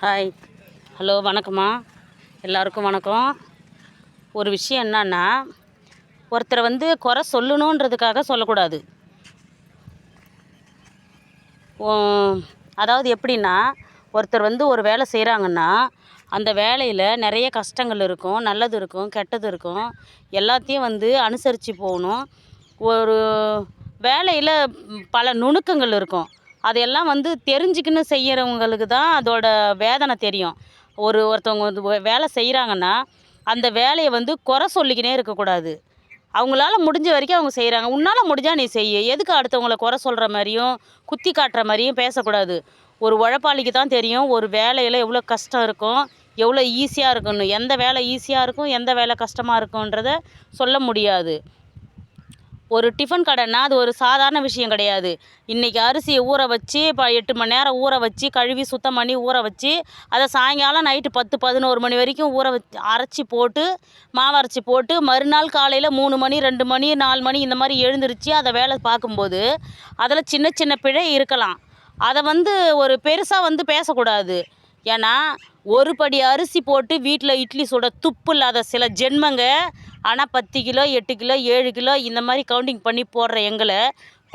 Hi hello வணக்கம்மா. எல்லாருக்கும் வணக்கம். ஒரு விஷயம் என்னன்னா ஒருத்தரை வந்து குறை சொல்லணுன்றதுக்காக சொல்லக்கூடாது. அதாவது எப்படின்னா ஒருத்தர் வந்து ஒரு வேலை செய்கிறாங்கன்னா அந்த வேலையில் நிறைய கஷ்டங்கள் இருக்கும் நல்லது இருக்கும் கெட்டது இருக்கும். எல்லாத்தையும் வந்து அனுசரித்து போகணும். ஒரு வேலையில் பல நுணுக்கங்கள் இருக்கும். அதையெல்லாம் வந்து தெரிஞ்சுக்கின்னு செய்கிறவங்களுக்கு தான் அதோட வேதனை தெரியும். ஒரு ஒருத்தவங்க வந்து வேலை செய்கிறாங்கன்னா அந்த வேலையை வந்து குறை சொல்லிக்கினே இருக்கக்கூடாது. அவங்களால முடிஞ்ச வரைக்கும் அவங்க செய்கிறாங்க உன்னால் முடிஞ்சால் நீ செய்ய. எதுக்கு அடுத்தவங்கள குறை சொல்கிற மாதிரியும் குத்தி காட்டுற மாதிரியும் பேசக்கூடாது. ஒரு உழைப்பாளிக்கு தான் தெரியும் ஒரு வேலையில் எவ்வளோ கஷ்டம் இருக்கும் எவ்வளோ ஈஸியாக இருக்குன்னு எந்த வேலை ஈஸியாக இருக்கும் எந்த வேலை கஷ்டமாக இருக்குன்றத சொல்ல முடியாது. ஒரு டிஃபன் கடைன்னா அது ஒரு சாதாரண விஷயம் கிடையாது. இன்றைக்கி அரிசியை ஊற வச்சு இப்போ எட்டு மணி நேரம் ஊற வச்சு கழுவி சுத்தம் பண்ணி ஊற வச்சு அதை சாயங்காலம் நைட்டு பத்து பதினோரு மணி வரைக்கும் ஊற வச்சு அரைச்சி போட்டு மாவு அரைச்சி போட்டு மறுநாள் காலையில் மூணு மணி ரெண்டு மணி நாலு மணி இந்த மாதிரி எழுந்திருச்சு அதை வேலை பார்க்கும்போது அதில் சின்ன சின்ன பிழை இருக்கலாம். அதை வந்து ஒரு பெருசாக வந்து பேசக்கூடாது. ஏன்னா ஒரு படி அரிசி போட்டு வீட்டில் இட்லி சுட துப்பு இல்லாத சில ஜென்மங்க ஆனால் பத்து கிலோ எட்டு கிலோ ஏழு கிலோ இந்த மாதிரி கவுண்டிங் பண்ணி போடுற எங்களை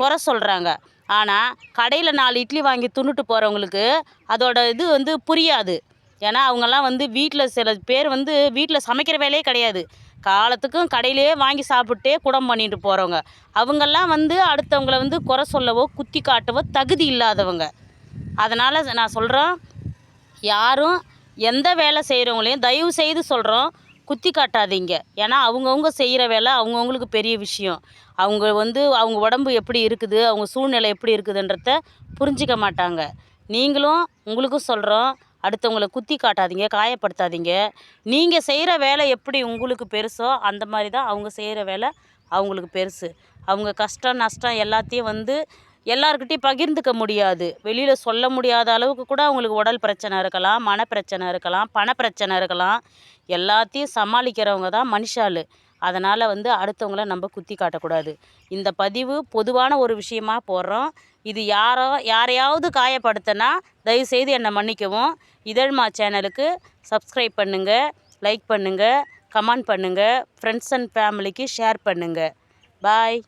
குறை சொல்கிறாங்க ஆனால் கடையில் நாலு இட்லி வாங்கி தின்னுட்டு போகிறவங்களுக்கு அதோட இது வந்து புரியாது. ஏன்னா அவங்கெல்லாம் வந்து வீட்டில் சில பேர் வந்து வீட்டில் சமைக்கிற வேலையே கிடையாது. காலத்துக்கும் கடையிலேயே வாங்கி சாப்பிட்டே குடம் பண்ணிட்டு போகிறவங்க அவங்கெல்லாம் வந்து அடுத்தவங்கள வந்து குறை சொல்லவோ குத்தி காட்டவோ தகுதி இல்லாதவங்க. அதனால் நான் சொல்கிறேன் யாரும் எந்த வேலை செய்கிறவங்களையும் தயவு செய்து சொல்கிறோம் குத்தி காட்டாதீங்க. ஏன்னா அவங்கவுங்க செய்கிற வேலை அவங்கவுங்களுக்கு பெரிய விஷயம். அவங்க வந்து அவங்க உடம்பு எப்படி இருக்குது அவங்க சூழ்நிலை எப்படி இருக்குதுன்றத புரிஞ்சிக்க மாட்டாங்க. நீங்களும் உங்களுக்கும் சொல்கிறோம் அடுத்தவங்கள குத்தி காட்டாதீங்க காயப்படுத்தாதீங்க. நீங்கள் செய்கிற வேலை எப்படி உங்களுக்கு பெருசோ அந்த மாதிரி தான் அவங்க செய்கிற வேலை அவங்களுக்கு பெருசு. அவங்க கஷ்டம் நஷ்டம் எல்லாத்தையும் வந்து எல்லாருக்கிட்டையும் பகிர்ந்துக்க முடியாது. வெளியில் சொல்ல முடியாத அளவுக்கு கூட அவங்களுக்கு உடல் பிரச்சனை இருக்கலாம் மன பிரச்சனை இருக்கலாம் பண பிரச்சனை இருக்கலாம். எல்லாத்தையும் சமாளிக்கிறவங்க தான் மனுஷாள். அதனால் வந்து அடுத்தவங்கள நம்ம குத்தி காட்டக்கூடாது. இந்த பதிவு பொதுவான ஒரு விஷயமா போடுறோம். இது யாரோ யாரையாவது காயப்படுத்தினா தயவுசெய்து என்னை மன்னிக்கவும். இதழ்மா சேனலுக்கு சப்ஸ்கிரைப் பண்ணுங்கள் லைக் பண்ணுங்கள் கமெண்ட் பண்ணுங்கள் ஃப்ரெண்ட்ஸ் அண்ட் ஃபேமிலிக்கு ஷேர் பண்ணுங்கள் பாய்.